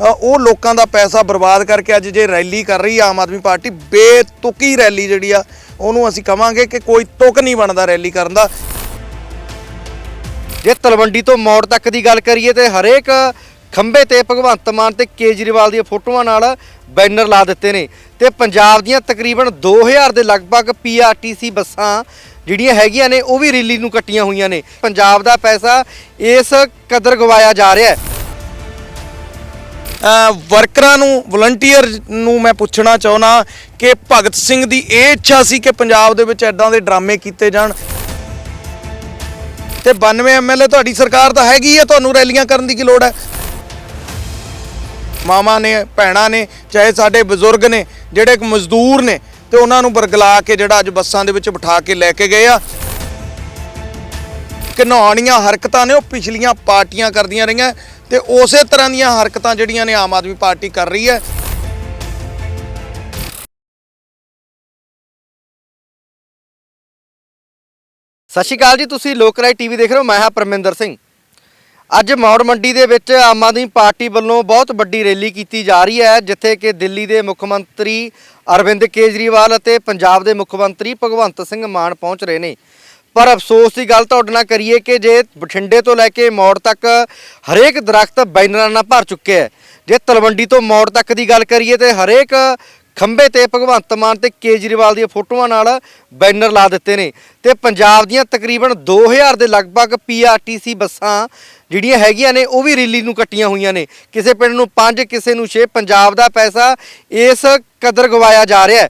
ਉਹ ਲੋਕਾਂ ਦਾ ਪੈਸਾ ਬਰਬਾਦ ਕਰਕੇ ਅੱਜ ਜੇ ਰੈਲੀ ਕਰ ਰਹੀ ਆ ਆਮ ਆਦਮੀ ਪਾਰਟੀ, ਬੇਤੁਕੀ ਰੈਲੀ ਜਿਹੜੀ ਆ, ਉਹਨੂੰ ਅਸੀਂ ਕਵਾਂਗੇ ਕਿ ਕੋਈ ਤੁਕ ਨਹੀਂ ਬਣਦਾ ਰੈਲੀ ਕਰਨ ਦਾ। ਜੇ ਤਲਵੰਡੀ ਤੋਂ ਮੋੜ ਤੱਕ ਦੀ ਗੱਲ ਕਰੀਏ ਤੇ ਹਰੇਕ ਖੰਬੇ ਤੇ ਭਗਵੰਤ ਮਾਨ ਤੇ ਕੇਜਰੀਵਾਲ ਦੀਆਂ ਫੋਟੋਆਂ ਨਾਲ ਬੈਨਰ ਲਾ ਦਿੱਤੇ ਨੇ। ਤੇ ਪੰਜਾਬ ਦੀਆਂ ਤਕਰੀਬਨ 2000 ਦੇ ਲਗਭਗ ਪੀਆਰਟੀਸੀ ਬੱਸਾਂ ਜਿਹੜੀਆਂ ਹੈਗੀਆਂ ਨੇ, ਉਹ ਵੀ ਰੈਲੀ ਨੂੰ ਕੱਟੀਆਂ ਹੋਈਆਂ ਨੇ। ਪੰਜਾਬ ਦਾ ਪੈਸਾ ਇਸ ਕਦਰ ਗਵਾਇਆ ਜਾ ਰਿਹਾ ਹੈ। ਵਰਕਰਾਂ ਨੂੰ ਵਲੰਟੀਅਰ ਨੂੰ ਮੈਂ ਪੁੱਛਣਾ ਚਾਹੁੰਦਾ ਕਿ ਭਗਤ ਸਿੰਘ ਦੀ ਇਹ ਇੱਛਾ ਸੀ ਕਿ ਪੰਜਾਬ ਦੇ ਵਿੱਚ ਐਦਾਂ ਦੇ ਡਰਾਮੇ ਕੀਤੇ ਜਾਣ। ਤੇ 92 ਐਮਐਲਏ ਤੁਹਾਡੀ ਸਰਕਾਰ ਤਾਂ ਹੈਗੀ ਹੈ ਤੁਹਾਨੂੰ ਰੈਲੀਆਂ ਕਰਨ ਦੀ ਕੀ ਲੋੜ ਹੈ? ਮਾਮਾ ਨੇ, ਭੈਣਾਂ ਨੇ, ਚਾਹੇ ਸਾਡੇ ਬਜ਼ੁਰਗ ਨੇ, ਜਿਹੜੇ ਇੱਕ ਮਜ਼ਦੂਰ ਨੇ, ਤੇ ਉਹਨਾਂ ਨੂੰ ਬਰਗਲਾ ਕੇ ਜਿਹੜਾ ਅੱਜ ਬੱਸਾਂ ਦੇ ਵਿੱਚ ਬਿਠਾ ਕੇ ਲੈ ਕੇ ਗਏ ਆ। ਘਿਨਾਉਣੀਆਂ ਹਰਕਤਾਂ ਨੇ, ਉਹ ਪਿਛਲੀਆਂ ਪਾਰਟੀਆਂ ਕਰਦੀਆਂ ਰਹੀਆਂ। ਤੇ ਉਸੇ ਤਰ੍ਹਾਂ ਦੀਆਂ ਹਰਕਤਾਂ ਜਿਹੜੀਆਂ ਨੇ ਆਮ ਆਦਮੀ ਪਾਰਟੀ ਕਰ ਰਹੀ ਹੈ। ਸਤਿ ਸ਼੍ਰੀ ਅਕਾਲ ਜੀ, ਤੁਸੀਂ ਲੋਕ ਰਾਏ ਟੀਵੀ ਦੇਖ ਰਹੇ ਹੋ, ਮੈਂ ਹਾਂ ਪਰਮਿੰਦਰ ਸਿੰਘ। ਅੱਜ ਮੌੜ ਮੰਡੀ ਦੇ ਵਿੱਚ ਆਮ ਆਦਮੀ ਪਾਰਟੀ ਵੱਲੋਂ ਬਹੁਤ ਵੱਡੀ ਰੈਲੀ ਕੀਤੀ ਜਾ ਰਹੀ ਹੈ, ਜਿੱਥੇ ਕਿ ਦਿੱਲੀ ਦੇ ਮੁੱਖ ਮੰਤਰੀ ਅਰਵਿੰਦ ਕੇਜਰੀਵਾਲ ਅਤੇ ਪੰਜਾਬ ਦੇ ਮੁੱਖ ਮੰਤਰੀ ਭਗਵੰਤ ਸਿੰਘ ਮਾਨ ਪਹੁੰਚ ਰਹੇ ਨੇ। ਪਰ ਅਫਸੋਸ ਦੀ ਗੱਲ ਤੁਹਾਡੇ ਨਾਲ ਕਰੀਏ ਕਿ ਜੇ ਬਠਿੰਡੇ ਤੋਂ ਲੈ ਕੇ ਮੌੜ ਤੱਕ ਹਰੇਕ ਦਰਖਤ ਬੈਨਰਾਂ ਨਾਲ ਭਰ ਚੁੱਕਿਆ ਹੈ ਜੇ ਤਲਵੰਡੀ ਤੋਂ ਮੌੜ ਤੱਕ ਦੀ ਗੱਲ ਕਰੀਏ ਤੇ ਹਰੇਕ ਖੰਬੇ ਤੇ ਭਗਵੰਤ ਮਾਨ ਤੇ ਕੇਜਰੀਵਾਲ ਦੀਆਂ ਫੋਟੋਆਂ ਨਾਲ ਬੈਨਰ ਲਾ ਦਿੱਤੇ ਨੇ। ਤੇ ਪੰਜਾਬ ਦੀਆਂ ਤਕਰੀਬਨ 2000 ਦੇ ਲਗਭਗ ਪੀਆਰਟੀਸੀ ਬੱਸਾਂ ਜਿਹੜੀਆਂ ਹੈਗੀਆਂ ਨੇ, ਉਹ ਵੀ ਰੈਲੀ ਨੂੰ ਕੱਟੀਆਂ ਹੋਈਆਂ ਨੇ। ਕਿਸੇ ਪਿੰਡ ਨੂੰ 5 ਕਿਸੇ ਨੂੰ 6 ਪੰਜਾਬ ਦਾ ਪੈਸਾ ਇਸ ਕਦਰ ਗਵਾਇਆ ਜਾ ਰਿਹਾ ਹੈ।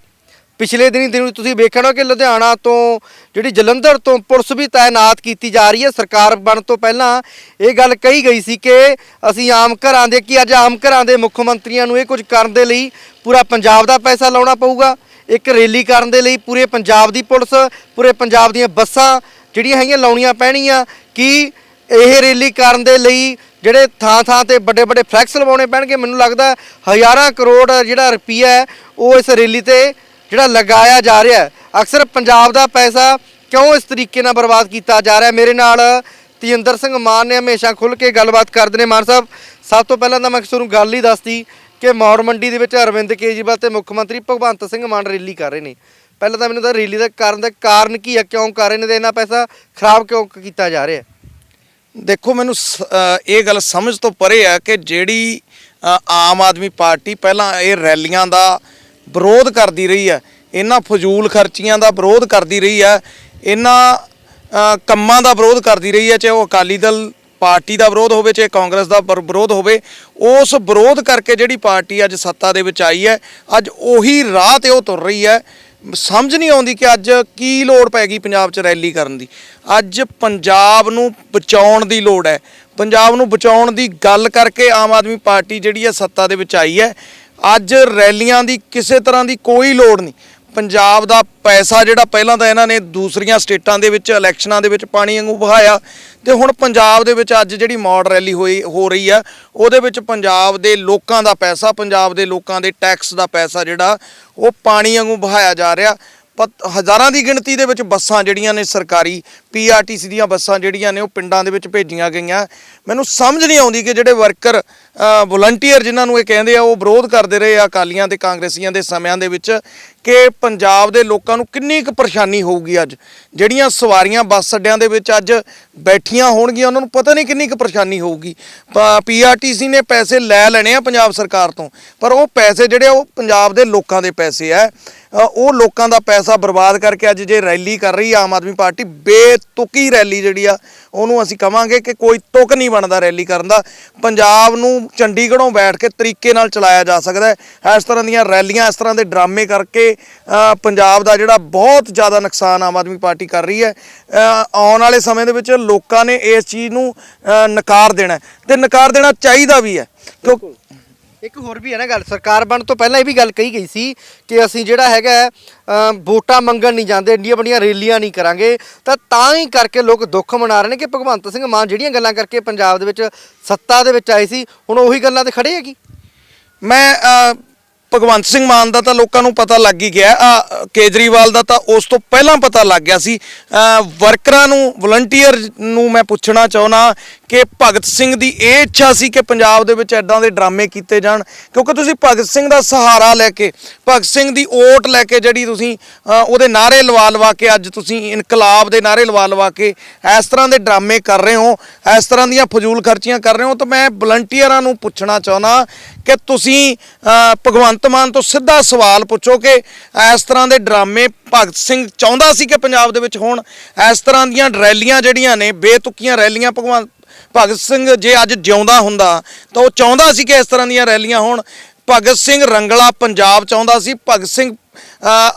ਪਿਛਲੇ ਦਿਨੀ ਦਿਨ ਤੁਸੀਂ ਵੇਖਣਾ ਕਿ ਲੁਧਿਆਣਾ ਤੋਂ ਜਿਹੜੀ ਜਲੰਧਰ ਤੋਂ ਪੁਲਿਸ ਵੀ ਤਾਇਨਾਤ ਕੀਤੀ ਜਾ ਰਹੀ ਹੈ, ਸਰਕਾਰ ਬਣ ਤੋਂ ਪਹਿਲਾਂ ਇਹ ਗੱਲ ਕਹੀ ਗਈ ਸੀ ਕਿ ਅਸੀਂ ਆਮ ਘਰਾਂ ਦੇ, ਕਿ ਅੱਜ ਆਮ ਘਰਾਂ ਦੇ ਮੁੱਖ ਮੰਤਰੀਆਂ ਨੂੰ ਇਹ ਕੁਝ ਕਰਨ ਦੇ ਲਈ ਪੂਰਾ ਪੰਜਾਬ ਦਾ ਪੈਸਾ ਲਾਉਣਾ ਪਊਗਾ, ਇੱਕ ਰੈਲੀ ਕਰਨ ਦੇ ਲਈ ਪੂਰੇ ਪੰਜਾਬ ਦੀ ਪੁਲਿਸ, ਪੂਰੇ ਪੰਜਾਬ ਦੀਆਂ ਬੱਸਾਂ ਜਿਹੜੀਆਂ ਹੈਗੀਆਂ ਲਾਉਣੀਆਂ ਪੈਣੀਆਂ, ਕਿ ਇਹ ਰੈਲੀ ਕਰਨ ਦੇ ਲਈ ਜਿਹੜੇ ਥਾਂ ਥਾਂ ਤੇ ਵੱਡੇ ਵੱਡੇ ਫਲੈਕਸ ਲਵਾਉਣੇ ਪੈਣਗੇ? ਮੈਨੂੰ ਲੱਗਦਾ ਹਜ਼ਾਰਾਂ ਕਰੋੜ ਜਿਹੜਾ ਰੁਪਈਆ ਹੈ, ਉਹ ਇਸ ਰੈਲੀ ਤੇ ਜਿਹੜਾ ਲਗਾਇਆ ਜਾ ਰਿਹਾ ਹੈ, ਅਕਸਰ ਪੰਜਾਬ ਦਾ ਪੈਸਾ ਕਿਉਂ ਇਸ ਤਰੀਕੇ ਨਾਲ ਬਰਬਾਦ ਕੀਤਾ ਜਾ ਰਿਹਾ ਮੇਰੇ ਨਾਲ ਤੇਜਿੰਦਰ ਸਿੰਘ ਮਾਨ ਨੇ ਹਮੇਸ਼ਾ ਖੁੱਲ ਕੇ ਗੱਲਬਾਤ ਕਰਦੇ ਨੇ। ਮਾਨ ਸਾਹਿਬ, ਸਭ ਤੋਂ ਪਹਿਲਾਂ ਤਾਂ ਮੈਂ ਤੁਹਾਨੂੰ ਗੱਲ ਹੀ ਦੱਸਦੀ ਕਿ ਮੌੜ ਮੰਡੀ ਦੇ ਵਿੱਚ ਅਰਵਿੰਦ ਕੇਜਰੀਵਾਲ ਤੇ ਮੁੱਖ ਮੰਤਰੀ ਭਗਵੰਤ ਸਿੰਘ ਮਾਨ ਰੈਲੀ ਕਰ ਰਹੇ ਨੇ। ਪਹਿਲਾਂ ਤਾਂ ਮੈਨੂੰ ਤਾਂ ਰੈਲੀ ਦਾ ਕਾਰਨ ਦਾ ਕਾਰਨ ਕੀ ਹੈ, ਕਿਉਂ ਕਰ ਰਹੇ ਨੇ ਤੇ ਇਹਨਾਂ ਪੈਸਾ ਖਰਾਬ ਕਿਉਂ ਕੀਤਾ ਜਾ ਰਿਹਾ ਦੇਖੋ, ਮੈਨੂੰ ਸ- ਇਹ ਗੱਲ ਸਮਝ ਤੋਂ ਪਰੇ ਆ ਕਿ ਜਿਹੜੀ ਆਮ ਆਦਮੀ ਪਾਰਟੀ ਪਹਿਲਾਂ ਇਹ ਰੈਲੀਆਂ ਦਾ ਵਿਰੋਧ ਕਰਦੀ ਰਹੀ ਹੈ। ਇਹਨਾਂ ਫਜ਼ੂਲ ਖਰਚੀਆਂ ਦਾ ਵਿਰੋਧ ਕਰਦੀ ਰਹੀ ਹੈ। ਇਹਨਾਂ ਕੰਮਾਂ ਦਾ ਵਿਰੋਧ ਕਰਦੀ ਰਹੀ ਹੈ। ਚਾਹੇ ਉਹ ਅਕਾਲੀ ਦਲ ਪਾਰਟੀ ਦਾ ਵਿਰੋਧ ਹੋਵੇ, ਚਾਹੇ ਕਾਂਗਰਸ ਦਾ ਵਿਰ- ਵਿਰੋਧ ਹੋਵੇ, ਉਸ ਵਿਰੋਧ ਕਰਕੇ ਜਿਹੜੀ ਪਾਰਟੀ ਅੱਜ ਸੱਤਾ ਦੇ ਵਿੱਚ ਆਈ ਹੈ, ਅੱਜ ਉਹੀ ਰਾਹ ਤੇ ਉਹ ਤੁਰ ਰਹੀ ਹੈ। ਸਮਝ ਨਹੀਂ ਆਉਂਦੀ ਕਿ ਅੱਜ ਕੀ ਲੋੜ ਪੈ ਗਈ ਪੰਜਾਬ 'ਚ ਰੈਲੀ ਕਰਨ ਦੀ। ਅੱਜ ਪੰਜਾਬ ਨੂੰ ਬਚਾਉਣ ਦੀ ਲੋੜ ਹੈ। ਪੰਜਾਬ ਨੂੰ ਬਚਾਉਣ ਦੀ ਗੱਲ ਕਰਕੇ ਆਮ ਆਦਮੀ ਪਾਰਟੀ ਜਿਹੜੀ ਹੈ ਸੱਤਾ ਦੇ ਵਿੱਚ ਆਈ ਹੈ। ਅੱਜ ਰੈਲੀਆਂ ਦੀ ਕਿਸੇ ਤਰ੍ਹਾਂ ਦੀ ਕੋਈ ਲੋੜ ਨਹੀਂ। ਪੰਜਾਬ ਦਾ ਪੈਸਾ ਜਿਹੜਾ ਪਹਿਲਾਂ ਤਾਂ ਇਹਨਾਂ ਨੇ ਦੂਸਰੀਆਂ ਸਟੇਟਾਂ ਦੇ ਵਿੱਚ, ਇਲੈਕਸ਼ਨਾਂ ਦੇ ਵਿੱਚ ਪਾਣੀ ਵਾਂਗੂ ਵਹਾਇਆ। ਤੇ ਹੁਣ ਪੰਜਾਬ ਦੇ ਵਿੱਚ ਅੱਜ ਜਿਹੜੀ ਮੌੜ ਰੈਲੀ ਹੋਈ, ਹੋ ਰਹੀ ਆ, ਉਹਦੇ ਵਿੱਚ ਪੰਜਾਬ ਦੇ ਲੋਕਾਂ ਦਾ ਪੈਸਾ, ਪੰਜਾਬ ਦੇ ਲੋਕਾਂ ਦੇ ਟੈਕਸ ਦਾ ਪੈਸਾ ਜਿਹੜਾ, ਉਹ ਪਾਣੀ ਵਾਂਗੂ ਵਹਾਇਆ ਜਾ ਰਿਹਾ। ਪਤ- ਹਜ਼ਾਰਾਂ ਦੀ ਗਿਣਤੀ ਦੇ ਵਿੱਚ ਬੱਸਾਂ ਜਿਹੜੀਆਂ ਨੇ ਸਰਕਾਰੀ ਪੀਆਰਟੀਸੀ ਦੀਆਂ ਬੱਸਾਂ ਜਿਹੜੀਆਂ ਨੇ ਉਹ ਪਿੰਡਾਂ ਦੇ ਵਿੱਚ ਭੇਜੀਆਂ ਗਈਆਂ। ਮੈਨੂੰ ਸਮਝ ਨਹੀਂ ਆਉਂਦੀ ਕਿ ਜਿਹੜੇ ਵਰਕਰ ਵਲੰਟੀਅਰ ਜਿਨ੍ਹਾਂ ਨੂੰ ਇਹ ਕਹਿੰਦੇ ਆ, ਉਹ ਵਿਰੋਧ ਕਰਦੇ ਰਹੇ ਆ ਅਕਾਲੀਆਂ ਤੇ ਕਾਂਗਰਸੀਆਂ ਦੇ ਸਮਿਆਂ ਦੇ ਵਿੱਚ ਕਿ ਪੰਜਾਬ ਦੇ ਲੋਕਾਂ ਨੂੰ ਕਿੰਨੀ ਕੁ ਪਰੇਸ਼ਾਨੀ ਹੋਊਗੀ ਅੱਜ। ਜਿਹੜੀਆਂ ਸਵਾਰੀਆਂ ਬੱਸ ਅੱਡਿਆਂ ਦੇ ਵਿੱਚ ਅੱਜ ਬੈਠੀਆਂ ਹੋਣਗੀਆਂ, ਉਹਨਾਂ ਨੂੰ ਪਤਾ ਨਹੀਂ ਕਿੰਨੀ ਕੁ ਪਰੇਸ਼ਾਨੀ ਹੋਊਗੀ। ਪੀਆਰਟੀਸੀ ਨੇ ਪੈਸੇ ਲੈ ਲੈਣੇ ਆ ਪੰਜਾਬ ਸਰਕਾਰ ਤੋਂ, ਪਰ ਉਹ ਪੈਸੇ ਜਿਹੜੇ ਉਹ ਪੰਜਾਬ ਦੇ ਲੋਕਾਂ ਦੇ ਪੈਸੇ ਆ। ਉਹ ਲੋਕਾਂ ਦਾ ਪੈਸਾ ਬਰਬਾਦ ਕਰਕੇ ਅੱਜ ਜੇ ਰੈਲੀ ਕਰ ਰਹੀ ਆ ਆਮ ਆਦਮੀ ਪਾਰਟੀ ਬੇ ਬੇਤੁਕੀ ਰੈਲੀ ਜਿਹੜੀ ਆ, ਉਹਨੂੰ ਅਸੀਂ ਕਵਾਂਗੇ ਕਿ ਕੋਈ ਤੁਕ ਨਹੀਂ ਬਣਦਾ ਰੈਲੀ ਕਰਨ ਦਾ। ਪੰਜਾਬ ਨੂੰ ਚੰਡੀਗੜ੍ਹੋਂ ਬੈਠ ਕੇ ਤਰੀਕੇ ਨਾਲ ਚਲਾਇਆ ਜਾ ਸਕਦਾ ਹੈ। ਇਸ ਤਰ੍ਹਾਂ ਦੀਆਂ ਰੈਲੀਆਂ, ਇਸ ਤਰ੍ਹਾਂ ਦੇ ਡਰਾਮੇ ਕਰਕੇ ਪੰਜਾਬ ਦਾ ਜਿਹੜਾ ਬਹੁਤ ਜ਼ਿਆਦਾ ਨੁਕਸਾਨ ਆਮ ਆਦਮੀ ਪਾਰਟੀ ਕਰ ਰਹੀ ਹੈ। ਆਉਣ ਵਾਲੇ ਸਮੇਂ ਦੇ ਵਿੱਚ ਲੋਕਾਂ ਨੇ ਇਸ ਚੀਜ਼ ਨੂੰ ਨਕਾਰ ਦੇਣਾ ਹੈ। ਤੇ ਨਕਾਰ ਦੇਣਾ ਚਾਹੀਦਾ ਵੀ ਹੈ। ਕਿਉਂਕਿ ਇੱਕ ਹੋਰ ਵੀ ਹੈ ਨਾ ਗੱਲ ਸਰਕਾਰ ਬਣਨ ਤੋਂ ਪਹਿਲਾਂ ਇਹ ਵੀ ਗੱਲ ਕਹੀ ਗਈ ਸੀ ਕਿ ਅਸੀਂ ਜਿਹੜਾ ਹੈਗਾ ਹੈ, ਅਮ ਵੋਟਾਂ ਮੰਗਣ ਨਹੀਂ ਜਾਂਦੇ ਇੰਡੀਆਂ ਵੱਡੀਆਂ ਰੈਲੀਆਂ ਨਹੀਂ ਕਰਾਂਗੇ। ਤਾਂ ਤਾਂ ਹੀ ਕਰਕੇ ਲੋਕ ਦੁੱਖ ਮਨਾ ਰਹੇ ਨੇ ਕਿ ਭਗਵੰਤ ਸਿੰਘ ਮਾਨ ਜਿਹੜੀਆਂ ਗੱਲਾਂ ਕਰਕੇ ਪੰਜਾਬ ਦੇ ਵਿੱਚ ਸੱਤਾ ਦੇ ਵਿੱਚ ਆਏ ਸੀ ਹੁਣ ਉਹੀ ਗੱਲਾਂ ਤੇ ਖੜੇ ਹੈਗੀ? ਮੈਂ ਅ, ਭਗਵੰਤ ਸਿੰਘ ਮਾਨ ਦਾ ਤਾਂ ਲੋਕਾਂ ਨੂੰ ਪਤਾ ਲੱਗ ਹੀ ਗਿਆ ਆ ਕੇਜਰੀਵਾਲ ਦਾ ਤਾਂ ਉਸ ਤੋਂ ਪਹਿਲਾਂ ਪਤਾ ਲੱਗ ਗਿਆ ਸੀ। ਅ, ਵਰਕਰਾਂ ਨੂੰ ਵਲੰਟੀਅਰ ਨੂੰ ਮੈਂ ਪੁੱਛਣਾ ਚਾਹੁੰਦਾ ਕਿ ਭਗਤ ਸਿੰਘ ਦੀ ਇਹ ਇੱਛਾ ਸੀ ਕਿ ਪੰਜਾਬ ਦੇ ਵਿੱਚ ਐਦਾਂ ਦੇ ਡਰਾਮੇ ਕੀਤੇ ਜਾਣ, ਕਿਉਂਕਿ ਤੁਸੀਂ ਭਗਤ ਸਿੰਘ ਦਾ ਸਹਾਰਾ ਲੈ ਕੇ, ਭਗਤ ਸਿੰਘ ਦੀ ਓਟ ਲੈ ਕੇ ਜਿਹੜੀ ਤੁਸੀਂ ਉਹਦੇ ਨਾਰੇ ਲਵਾ ਲਵਾ ਕੇ ਅੱਜ ਤੁਸੀਂ ਇਨਕਲਾਬ ਦੇ ਨਾਰੇ ਲਵਾ ਲਵਾ ਕੇ ਇਸ ਤਰ੍ਹਾਂ ਦੇ ਡਰਾਮੇ ਕਰ ਰਹੇ ਹੋ, ਇਸ ਤਰ੍ਹਾਂ ਦੀਆਂ ਫਜ਼ੂਲ ਖਰਚੀਆਂ ਕਰ ਰਹੇ ਹੋ, ਤਾਂ ਮੈਂ ਵਲੰਟੀਅਰਾਂ ਨੂੰ ਪੁੱਛਣਾ ਚਾਹੁੰਦਾ ਕਿ ਤੁਸੀਂ ਭਗਵੰਤ ਮਾਨ ਤੋਂ ਸਿੱਧਾ ਸਵਾਲ ਪੁੱਛੋ ਕਿ ਇਸ ਤਰ੍ਹਾਂ ਦੇ ਡਰਾਮੇ ਭਗਤ ਸਿੰਘ ਚਾਹੁੰਦਾ ਸੀ ਕਿ ਪੰਜਾਬ ਦੇ ਵਿੱਚ ਹੋਣ, ਇਸ ਤਰ੍ਹਾਂ ਦੀਆਂ ਰੈਲੀਆਂ ਜਿਹੜੀਆਂ ਨੇ, ਬੇਤੁਕੀਆਂ ਰੈਲੀਆਂ ਭਗਵੰਤ ਭਗਤ ਸਿੰਘ ਜੇ ਅੱਜ ਜਿਉਂਦਾ ਹੁੰਦਾ, ਤਾਂ ਉਹ ਚਾਹੁੰਦਾ ਸੀ ਕਿ ਇਸ ਤਰ੍ਹਾਂ ਦੀਆਂ ਰੈਲੀਆਂ ਹੋਣ। ਭਗਤ ਸਿੰਘ ਰੰਗਲਾ ਪੰਜਾਬ ਚਾਹੁੰਦਾ ਸੀ। ਭਗਤ ਸਿੰਘ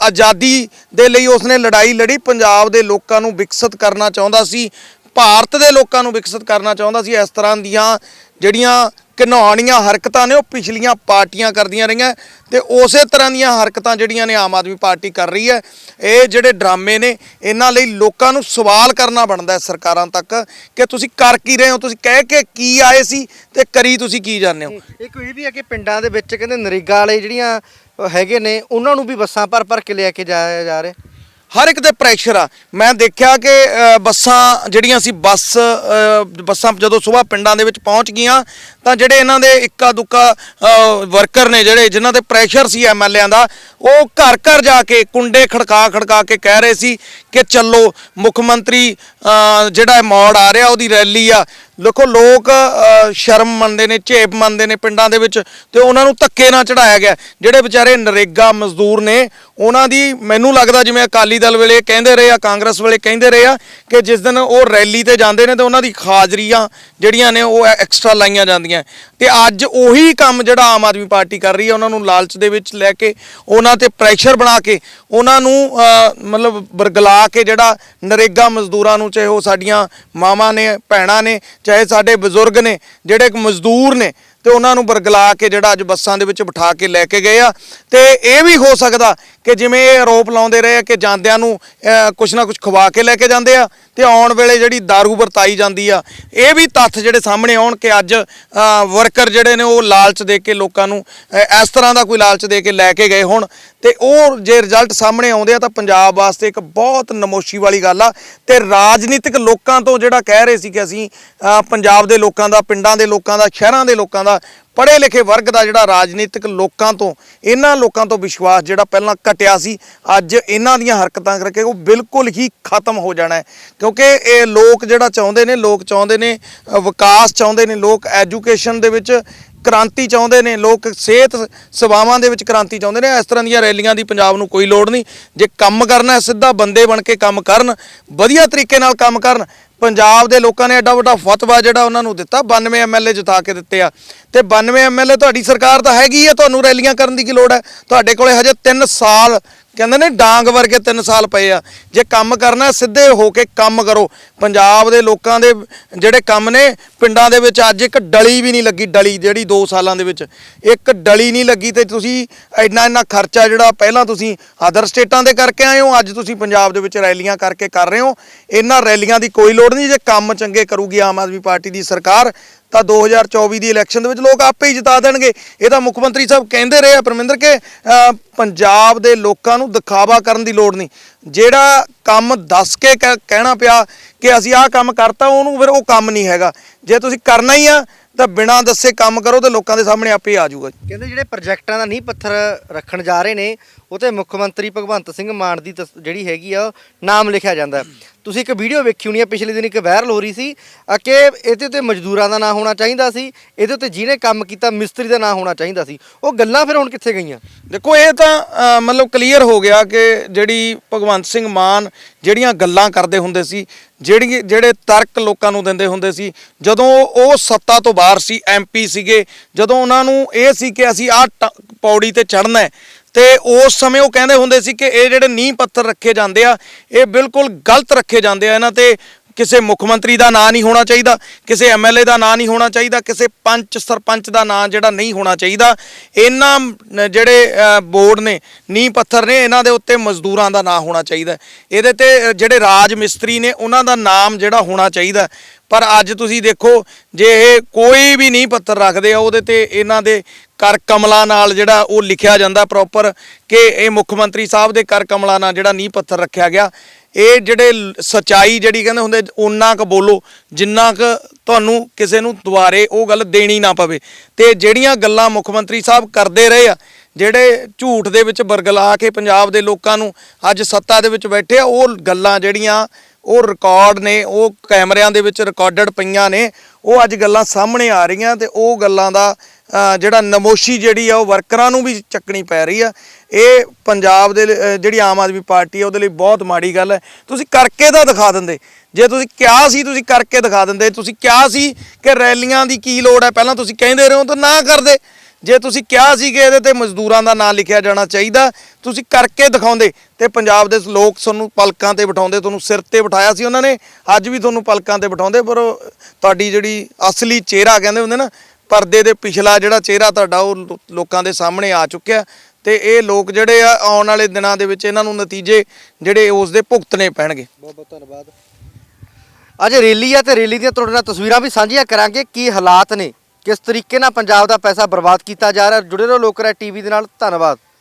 ਆਜ਼ਾਦੀ ਦੇ ਲਈ ਉਸਨੇ ਲੜਾਈ ਲੜੀ। ਪੰਜਾਬ ਦੇ ਲੋਕਾਂ ਨੂੰ ਵਿਕਸਿਤ ਕਰਨਾ ਚਾਹੁੰਦਾ ਸੀ। ਭਾਰਤ ਦੇ ਲੋਕਾਂ ਨੂੰ ਵਿਕਸਿਤ ਕਰਨਾ ਚਾਹੁੰਦਾ ਸੀ। ਇਸ ਤਰ੍ਹਾਂ ਦੀਆਂ ਜਿਹੜੀਆਂ ਘਿਨਾਉਣੀਆਂ ਹਰਕਤਾਂ ਨੇ, ਉਹ ਪਿਛਲੀਆਂ ਪਾਰਟੀਆਂ ਕਰਦੀਆਂ ਰਹੀਆਂ। ਤੇ ਉਸੇ ਤਰ੍ਹਾਂ ਦੀਆਂ ਹਰਕਤਾਂ ਜਿਹੜੀਆਂ ਨੇ ਆਮ ਆਦਮੀ ਪਾਰਟੀ ਕਰ ਰਹੀ ਹੈ, ਇਹ ਜਿਹੜੇ ਡਰਾਮੇ ਨੇ, ਇਹਨਾਂ ਲਈ ਲੋਕਾਂ ਨੂੰ ਸਵਾਲ ਕਰਨਾ ਬਣਦਾ ਹੈ ਸਰਕਾਰਾਂ ਤੱਕ ਕਿ ਤੁਸੀਂ ਕਰ ਕੀ ਰਹੇ ਹੋ? ਤੁਸੀਂ ਕਹਿ ਕੇ ਕੀ ਆਏ ਸੀ ਤੇ ਕਰੀ ਤੁਸੀਂ ਕੀ ਜਾਂਦੇ ਹੋ? ਇੱਕ ਇਹ ਵੀ ਹੈ ਕਿ ਪਿੰਡਾਂ ਦੇ ਵਿੱਚ ਕਹਿੰਦੇ ਨਰੇਗਾ ਵਾਲੇ ਜਿਹੜੀਆਂ ਹੈਗੇ ਨੇ, ਉਹਨਾਂ ਨੂੰ ਵੀ ਬੱਸਾਂ ਭਰ ਭਰ ਕੇ ਲੈ ਕੇ ਜਾਇਆ ਜਾ ਰਿਹਾ। ਹਰ ਇੱਕ ਤੇ ਪ੍ਰੈਸ਼ਰ ਆ। ਮੈਂ ਦੇਖਿਆ ਕਿ ਬੱਸਾਂ ਜਿਹੜੀਆਂ ਸੀ, ਬੱਸ ਬੱਸਾਂ ਜਦੋਂ ਸਵੇਰ ਪਿੰਡਾਂ ਦੇ ਵਿੱਚ ਪਹੁੰਚ ਗਈਆਂ, ਤਾਂ ਜਿਹੜੇ ਇਹਨਾਂ ਦੇ ਇੱਕਾ ਦੁੱਕਾ ਵਰਕਰ ਨੇ ਜਿਹੜੇ, ਜਿਨ੍ਹਾਂ ਤੇ ਪ੍ਰੈਸ਼ਰ ਸੀ ਐਮਐਲਏਆਂ ਦਾ, ਉਹ ਘਰ ਘਰ ਜਾ ਕੇ ਕੁੰਡੇ ਖੜਕਾ ਖੜਕਾ ਕੇ ਕਹਿ ਰਹੇ ਸੀ ਕਿ ਚੱਲੋ, ਮੁੱਖ ਮੰਤਰੀ ਜਿਹੜਾ ਇਹ ਮੋੜ ਆ ਰਿਹਾ, ਉਹਦੀ ਰੈਲੀ ਆ ਦੇਖੋ, ਲੋਕ ਸ਼ਰਮ ਮੰਨਦੇ ਨੇ, ਝੇਪ ਮੰਨਦੇ ਨੇ ਪਿੰਡਾਂ ਦੇ ਵਿੱਚ ਤੇ ਉਹਨਾਂ ਨੂੰ ਧੱਕੇ ਨਾਲ ਚੜਾਇਆ ਗਿਆ। ਜਿਹੜੇ ਵਿਚਾਰੇ ਨਰੇਗਾ ਮਜ਼ਦੂਰ ਨੇ, ਉਹਨਾਂ ਦੀ ਮੈਨੂੰ ਲੱਗਦਾ ਜਿਵੇਂ ਅਕਾਲੀ ਦਲ ਵੇਲੇ ਕਹਿੰਦੇ ਰਹੇ ਆ, ਕਾਂਗਰਸ ਵੇਲੇ ਕਹਿੰਦੇ ਰਹੇ ਆ ਕਿ ਜਿਸ ਦਿਨ ਉਹ ਰੈਲੀ ਤੇ ਜਾਂਦੇ ਨੇ ਤੇ ਉਹਨਾਂ ਦੀ ਹਾਜ਼ਰੀਆਂ ਜਿਹੜੀਆਂ ਨੇ ਉਹ ਐਕਸਟਰਾ ਲਾਈਆਂ ਜਾਂਦੀਆਂ। ਤੇ ਅੱਜ ਉਹੀ ਕੰਮ ਜਿਹੜਾ ਆਮ ਆਦਮੀ ਪਾਰਟੀ ਕਰ ਰਹੀ ਹੈ ਉਹਨਾਂ ਨੂੰ ਲਾਲਚ ਦੇ ਵਿੱਚ ਲੈ ਕੇ, ਉਹਨਾਂ ਤੇ ਪ੍ਰੈਸ਼ਰ ਬਣਾ ਕੇ, ਉਹਨਾਂ ਨੂੰ ਮਤਲਬ ਬਰਗਲਾ ਕੇ ਜਿਹੜਾ ਨਰੇਗਾ ਮਜ਼ਦੂਰਾਂ ਨੂੰ, ਚਾਹੇ ਉਹ ਸਾਡੀਆਂ ਮਾਵਾਂ ਨੇ, ਭੈਣਾਂ ਨੇ ਚਾਹੇ ਸਾਡੇ ਬਜ਼ੁਰਗ ਨੇ, ਜਿਹੜੇ ਇੱਕ ਮਜ਼ਦੂਰ ਨੇ, ਤੇ ਉਹਨਾਂ ਨੂੰ ਬਰਗਲਾ ਕੇ ਜਿਹੜਾ ਅੱਜ ਬੱਸਾਂ ਦੇ ਵਿੱਚ ਬਿਠਾ ਕੇ ਲੈ ਕੇ ਗਏ ਆ। ਤੇ ਇਹ ਵੀ ਹੋ ਸਕਦਾ ਕਿ ਜਿਵੇਂ ਇਹ ਆਰੋਪ ਲਾਉਂਦੇ ਰਹੇ ਆ ਕਿ ਜਾਂਦਿਆਂ ਨੂੰ ਕੁਛ ਨਾ ਕੁਛ ਖਵਾ ਕੇ ਲੈ ਕੇ ਜਾਂਦੇ ਆ ਤੇ ਆਉਣ ਵੇਲੇ ਜਿਹੜੀ दारू ਵਰਤਾਈ ਜਾਂਦੀ ਆ, ਇਹ ਵੀ ਤੱਥ ਜਿਹੜੇ ਸਾਹਮਣੇ ਆਉਣ ਕਿ ਅੱਜ ਵਰਕਰ ਜਿਹੜੇ ਨੇ ਉਹ ਲਾਲਚ ਦੇ ਕੇ ਲੋਕਾਂ ਨੂੰ ਇਸ ਤਰ੍ਹਾਂ ਦਾ ਕੋਈ ਲਾਲਚ ਦੇ ਕੇ ਲੈ ਕੇ ਗਏ ਹੁਣ ਤੇ ਉਹ ਜੇ ਰਿਜ਼ਲਟ ਸਾਹਮਣੇ ਆਉਂਦੇ ਆ ਤਾਂ ਪੰਜਾਬ ਵਾਸਤੇ ਇੱਕ ਬਹੁਤ ਨਮੋਸ਼ੀ ਵਾਲੀ ਗੱਲ ਆ ਤੇ ਰਾਜਨੀਤਿਕ ਲੋਕਾਂ ਤੋਂ ਜਿਹੜਾ ਕਹਿ ਰਹੇ ਸੀ ਕਿ ਅਸੀਂ ਪੰਜਾਬ ਦੇ ਲੋਕਾਂ ਦਾ, ਪਿੰਡਾਂ ਦੇ ਲੋਕਾਂ ਦਾ, ਸ਼ਹਿਰਾਂ ਦੇ ਲੋਕਾਂ ਦਾ ਪੜ੍ਹੇ ਲਿਖੇ ਵਰਗ ਦਾ ਜਿਹੜਾ ਰਾਜਨੀਤਿਕ ਲੋਕਾਂ ਤੋਂ, ਇਹਨਾਂ ਲੋਕਾਂ ਤੋਂ ਵਿਸ਼ਵਾਸ ਜਿਹੜਾ ਪਹਿਲਾਂ ਘਟਿਆ ਸੀ, ਅੱਜ ਇਹਨਾਂ ਦੀਆਂ ਹਰਕਤਾਂ ਕਰਕੇ ਉਹ ਬਿਲਕੁਲ ਹੀ ਖਤਮ ਹੋ ਜਾਣਾ ਹੈ। ਕਿਉਂਕਿ ਇਹ ਲੋਕ ਜਿਹੜਾ ਚਾਹੁੰਦੇ ਨੇ, ਲੋਕ ਚਾਹੁੰਦੇ ਨੇ ਵਿਕਾਸ ਚਾਹੁੰਦੇ ਨੇ, ਲੋਕ ਐਜੂਕੇਸ਼ਨ ਦੇ ਵਿੱਚ ਕ੍ਰਾਂਤੀ ਚਾਹੁੰਦੇ ਨੇ, ਲੋਕ ਸਿਹਤ ਸੇਵਾਵਾਂ ਦੇ ਵਿੱਚ ਕ੍ਰਾਂਤੀ ਚਾਹੁੰਦੇ ਨੇ। ਇਸ ਤਰ੍ਹਾਂ ਦੀਆਂ ਰੈਲੀਆਂ ਦੀ ਪੰਜਾਬ ਨੂੰ ਕੋਈ ਲੋੜ ਨਹੀਂ। ਜੇ ਕੰਮ ਕਰਨਾ ਹੈ, ਸਿੱਧਾ ਬੰਦੇ ਬਣ ਕੇ ਕੰਮ ਕਰਨ, ਵਧੀਆ ਤਰੀਕੇ ਨਾਲ ਕੰਮ ਕਰਨ। ਪੰਜਾਬ ਦੇ ਲੋਕਾਂ ਨੇ ਐਡਾ ਵੱਡਾ ਫਤਵਾ ਜਿਹੜਾ ਉਹਨਾਂ ਨੂੰ ਦਿੱਤਾ 92 ਐਮਐਲਏ ਜਿਤਾ ਕੇ ਦਿੱਤੇ ਆ। ਤੇ 92 ਐਮਐਲਏ ਤੁਹਾਡੀ ਸਰਕਾਰ ਤਾਂ ਹੈਗੀ ਆ, ਤੁਹਾਨੂੰ ਰੈਲੀਆਂ ਕਰਨ ਦੀ ਕੀ ਲੋੜ ਹੈ? ਤੁਹਾਡੇ ਕੋਲੇ ਹਜੇ 3 ਸਾਲ ਕਹਿੰਦੇ ਨੇ ਡਾਂਗ ਵਰਗੇ 3 ਸਾਲ ਪਏ ਆ। ਜੇ ਕੰਮ ਕਰਨਾ ਸਿੱਧੇ ਹੋ ਕੇ ਕੰਮ ਕਰੋ। ਪੰਜਾਬ ਦੇ ਲੋਕਾਂ ਦੇ ਜਿਹੜੇ ਕੰਮ ਨੇ, ਪਿੰਡਾਂ ਦੇ ਵਿੱਚ ਅੱਜ ਇੱਕ ਡਲੀ ਵੀ ਨਹੀਂ ਲੱਗੀ, ਡਲੀ ਜਿਹੜੀ 2 ਸਾਲਾਂ ਦੇ ਵਿੱਚ। ਇੱਕ ਡਲੀ ਨਹੀਂ ਲੱਗੀ ਤੇ ਤੁਸੀਂ ਇੰਨਾ ਇੰਨਾ ਖਰਚਾ ਜਿਹੜਾ ਪਹਿਲਾਂ ਤੁਸੀਂ ਅਦਰ ਸਟੇਟਾਂ ਦੇ ਕਰਕੇ ਆਏ ਹੋ, ਅੱਜ ਤੁਸੀਂ ਪੰਜਾਬ ਦੇ ਵਿੱਚ ਰੈਲੀਆਂ ਕਰਕੇ ਕਰ ਰਹੇ ਹੋ। ਇਹਨਾਂ ਰੈਲੀਆਂ ਦੀ ਕੋਈ ਲੋੜ ਨਹੀਂ, ਜੇ ਕੰਮ ਚੰਗੇ ਕਰੂਗੀ ਆਮ ਆਦਮੀ ਪਾਰਟੀ ਦੀ ਸਰਕਾਰ ਤਾਂ 2024 ਦੀ ਇਲੈਕਸ਼ਨ ਦੇ ਵਿੱਚ ਲੋਕ ਆਪੇ ਹੀ ਜਿਤਾ ਦੇਣਗੇ। ਇਹ ਤਾਂ ਮੁੱਖ ਮੰਤਰੀ ਸਾਹਿਬ ਕਹਿੰਦੇ ਰਹੇ ਆ, ਪਰਮਿੰਦਰ, ਕਿ ਪੰਜਾਬ ਦੇ ਲੋਕਾਂ ਨੂੰ ਦਿਖਾਵਾ ਕਰਨ ਦੀ ਲੋੜ ਨਹੀਂ। ਜਿਹੜਾ ਕੰਮ ਦੱਸ ਕੇ ਕਹਿ- ਕਹਿਣਾ ਪਿਆ ਕਿ ਅਸੀਂ ਆਹ ਕੰਮ ਕਰਤਾ, ਉਹਨੂੰ ਫਿਰ ਉਹ ਕੰਮ ਨਹੀਂ ਹੈਗਾ। ਜੇ ਤੁਸੀਂ ਕਰਨਾ ਹੀ ਆ, ਤਾਂ ਬਿਨਾਂ ਦੱਸੇ ਕੰਮ ਕਰੋ ਤੇ ਲੋਕਾਂ ਦੇ ਸਾਹਮਣੇ ਆਪੇ ਆ ਜਾਊਗਾ। ਕਹਿੰਦੇ ਜਿਹੜੇ ਪ੍ਰੋਜੈਕਟਾਂ ਦਾ ਨੀਂਹ ਪੱਥਰ ਰੱਖਣ ਜਾ ਰਹੇ ਨੇ, ਉਹ ਤੇ ਮੁੱਖ ਮੰਤਰੀ ਭਗਵੰਤ ਸਿੰਘ ਮਾਨ ਦੀ ਤਸ- ਜਿਹੜੀ ਹੈਗੀ ਆ ਨਾਮ ਲਿਖਿਆ ਜਾਂਦਾ ਤੁਸੀਂ ਇੱਕ ਵੀਡੀਓ ਵੇਖੀ ਹੋਣੀ ਹੈ ਪਿਛਲੇ ਦਿਨ ਇੱਕ ਵਾਇਰਲ ਹੋ ਰਹੀ ਸੀ ਕਿ ਇਹਦੇ ਉੱਤੇ ਮਜ਼ਦੂਰਾਂ ਦਾ ਨਾਂ ਹੋਣਾ ਚਾਹੀਦਾ ਸੀ, ਇਹਦੇ ਉੱਤੇ ਜਿਹਨੇ ਕੰਮ ਕੀਤਾ, ਮਿਸਤਰੀ ਦਾ ਨਾਂ ਹੋਣਾ ਚਾਹੀਦਾ ਸੀ। ਉਹ ਗੱਲਾਂ ਫਿਰ ਹੁਣ ਕਿੱਥੇ ਗਈਆਂ? ਦੇਖੋ, ਇਹ ਤਾਂ ਮਤਲਬ ਕਲੀਅਰ ਹੋ ਗਿਆ ਕਿ ਜਿਹੜੀ ਭਗਵੰਤ ਸਿੰਘ ਮਾਨ ਜਿਹੜੀਆਂ ਗੱਲਾਂ ਕਰਦੇ ਹੁੰਦੇ ਸੀ, ਜਿਹੜੀ, ਜਿਹੜੇ ਤਰਕ ਲੋਕਾਂ ਨੂੰ ਦਿੰਦੇ ਹੁੰਦੇ ਸੀ, ਜਦੋਂ ਉਹ ਸੱਤਾ ਤੋਂ ਬਾਹਰ ਸੀ ਐਮਪੀ ਸੀਗੇ, ਜਦੋਂ ਉਹਨਾਂ ਨੂੰ ਇਹ ਸੀ ਕਿ ਅਸੀਂ ਆਹ ਟ- ਪੌੜੀ ਤੇ ਚੜਨਾ ਹੈ ਤੇ ਉਸ ਸਮੇਂ ਉਹ ਕਹਿੰਦੇ ਹੁੰਦੇ ਸੀ ਕਿ ਇਹ ਜਿਹੜੇ ਨੀਂਹ ਪੱਥਰ ਰੱਖੇ ਜਾਂਦੇ ਆ, ਇਹ ਬਿਲਕੁਲ ਗਲਤ ਰੱਖੇ ਜਾਂਦੇ ਆ। ਇਹਨਾਂ ਤੇ ਕਿਸੇ ਮੁੱਖ ਮੰਤਰੀ ਦਾ ਨਾਂ ਨਹੀਂ ਹੋਣਾ ਚਾਹੀਦਾ, ਕਿਸੇ ਐਮਐਲਏ ਦਾ ਨਾਂ ਨਹੀਂ ਹੋਣਾ ਚਾਹੀਦਾ, ਕਿਸੇ ਪੰਚ ਸਰਪੰਚ ਦਾ ਨਾਂ ਜਿਹੜਾ ਨਹੀਂ ਹੋਣਾ ਚਾਹੀਦਾ। ਇਹਨਾਂ ਜਿਹੜੇ ਬੋਰਡ ਨੇ, ਨੀਂਹ ਪੱਥਰ ਨੇ, ਇਹਨਾਂ ਦੇ ਉੱਤੇ ਮਜ਼ਦੂਰਾਂ ਦਾ ਨਾਂ ਹੋਣਾ ਚਾਹੀਦਾ। ਇਹਦੇ ਤੇ ਜਿਹੜੇ ਰਾਜ ਮਿਸਤਰੀ ਨੇ, ਉਹਨਾਂ ਦਾ ਨਾਮ ਜਿਹੜਾ ਹੋਣਾ ਚਾਹੀਦਾ। ਪਰ ਅੱਜ ਤੁਸੀਂ ਦੇਖੋ, ਜੇ ਇਹ ਕੋਈ ਵੀ ਨੀਂਹ ਪੱਥਰ ਰੱਖਦੇ ਆ, ਉਹਦੇ ਤੇ ਇਹਨਾਂ ਦੇ ਕਰ ਕਮਲਾਂ ਨਾਲ ਜਿਹੜਾ ਉਹ ਲਿਖਿਆ ਜਾਂਦਾ ਪ੍ਰੋਪਰ ਕਿ ਇਹ ਮੁੱਖ ਮੰਤਰੀ ਸਾਹਿਬ ਦੇ ਕਰ ਕਮਲਾਂ ਨਾਲ ਜਿਹੜਾ ਨੀਂਹ ਪੱਥਰ ਰੱਖਿਆ ਗਿਆ। ਇਹ ਜਿਹੜੇ ਲ- ਸਚਾਈ ਜਿਹੜੀ ਕਹਿੰਦੇ ਹੁੰਦੇ ਉਨਾ ਕੁ ਬੋਲੋ, ਜਿੰਨਾ ਕੁ ਤੁਹਾਨੂੰ ਕਿਸੇ ਨੂੰ ਦੁਬਾਰੇ ਉਹ ਗੱਲ ਦੇਣੀ ਨਾ ਪਵੇ। ਤੇ ਜਿਹੜੀਆਂ ਗੱਲਾਂ ਮੁੱਖ ਮੰਤਰੀ ਸਾਹਿਬ ਕਰਦੇ ਰਹੇ ਆ, ਜਿਹੜੇ ਝੂਠ ਦੇ ਵਿੱਚ ਬਰਗਲਾ ਕੇ ਪੰਜਾਬ ਦੇ ਲੋਕਾਂ ਨੂੰ ਅੱਜ ਸੱਤਾ ਦੇ ਵਿੱਚ ਬੈਠੇ ਆ, ਉਹ ਗੱਲਾਂ ਜਿਹੜੀਆਂ ਉਹ ਰਿਕਾਰਡ ਨੇ, ਉਹ ਕੈਮਰਿਆਂ ਦੇ ਵਿੱਚ ਰਿਕਾਰਡਡ ਪਈਆਂ ਨੇ, ਉਹ ਅੱਜ ਗੱਲਾਂ ਸਾਹਮਣੇ ਆ ਰਹੀਆਂ ਤੇ ਉਹ ਗੱਲਾਂ ਦਾ ਜਿਹੜਾ ਨਮੋਸ਼ੀ ਜਿਹੜੀ ਆ, ਉਹ ਵਰਕਰਾਂ ਨੂੰ ਵੀ ਚੱਕਣੀ ਪੈ ਰਹੀ ਆ। ਇਹ ਪੰਜਾਬ ਦੇ ਜਿਹੜੀ ਆਮ ਆਦਮੀ ਪਾਰਟੀ ਆ, ਉਹਦੇ ਲਈ ਬਹੁਤ ਮਾੜੀ ਗੱਲ ਹੈ। ਤੁਸੀਂ ਕਰਕੇ ਤਾਂ ਦਿਖਾ ਦਿੰਦੇ। ਜੇ ਤੁਸੀਂ ਕਿਹਾ ਸੀ, ਤੁਸੀਂ ਕਰਕੇ ਦਿਖਾ ਦਿੰਦੇ। ਤੁਸੀਂ ਕਿਹਾ ਸੀ ਕਿ ਰੈਲੀਆਂ ਦੀ ਕੀ ਲੋੜ ਹੈ, ਪਹਿਲਾਂ ਤੁਸੀਂ ਕਹਿੰਦੇ ਰਹੇ ਹੋ ਤਾਂ ਨਾ ਕਰਦੇ। ਜੇ ਤੁਸੀਂ ਕਿਹਾ ਸੀ ਕਿ ਇਹਦੇ ਤੇ ਮਜ਼ਦੂਰਾਂ ਦਾ ਨਾਂ ਲਿਖਿਆ ਜਾਣਾ ਚਾਹੀਦਾ, ਤੁਸੀਂ ਕਰਕੇ ਦਿਖਾਉਂਦੇ। ਤੇ ਪੰਜਾਬ ਦੇ ਲੋਕ ਤੁਹਾਨੂੰ ਪਲਕਾਂ ਤੇ ਬਿਠਾਉਂਦੇ, ਤੁਹਾਨੂੰ ਸਿਰ ਤੇ ਬਿਠਾਇਆ ਸੀ ਉਹਨਾਂ ਨੇ। ਅੱਜ ਵੀ ਤੁਹਾਨੂੰ ਪਲਕਾਂ ਤੇ ਬਿਠਾਉਂਦੇ, ਪਰ ਉਹ ਤੁਹਾਡੀ ਜਿਹੜੀ ਅਸਲੀ ਚਿਹਰਾ ਕਹਿੰਦੇ ਹੁੰਦੇ ਨਾ ਪਰਦੇ ਦੇ ਪਿਛਲਾ ਜਿਹੜਾ ਚਿਹਰਾ ਤੁਹਾਡਾ ਉਹ ਲੋਕਾਂ ਦੇ ਸਾਹਮਣੇ ਆ ਚੁੱਕਿਆ ਤੇ ਇਹ ਲੋਕ ਜਿਹੜੇ ਆ ਆਉਣ ਵਾਲੇ ਦਿਨਾਂ ਦੇ ਵਿੱਚ ਇਹਨਾਂ ਨੂੰ ਨਤੀਜੇ ਜਿਹੜੇ ਉਸ ਦੇ ਭੁਗਤਣੇ ਪੈਣਗੇ। ਬਹੁਤ ਬਹੁਤ ਧੰਨਵਾਦ। ਅੱਜ ਰੈਲੀ ਆ ਤੇ ਰੈਲੀ ਦੀਆਂ ਤੁਹਾਡੇ ਨਾਲ ਤਸਵੀਰਾਂ ਵੀ ਸਾਂਝੀਆਂ ਕਰਾਂਗੇ ਕੀ ਹਾਲਾਤ ਨੇ ਕਿਸ ਤਰੀਕੇ ਨਾਲ ਪੰਜਾਬ ਦਾ ਪੈਸਾ ਬਰਬਾਦ ਕੀਤਾ ਜਾ ਰਿਹਾ ਜੁੜੇ ਰਹੋ ਲੋਕ ਰਾਏ ਟੀਵੀ ਦੇ ਨਾਲ ਧੰਨਵਾਦ।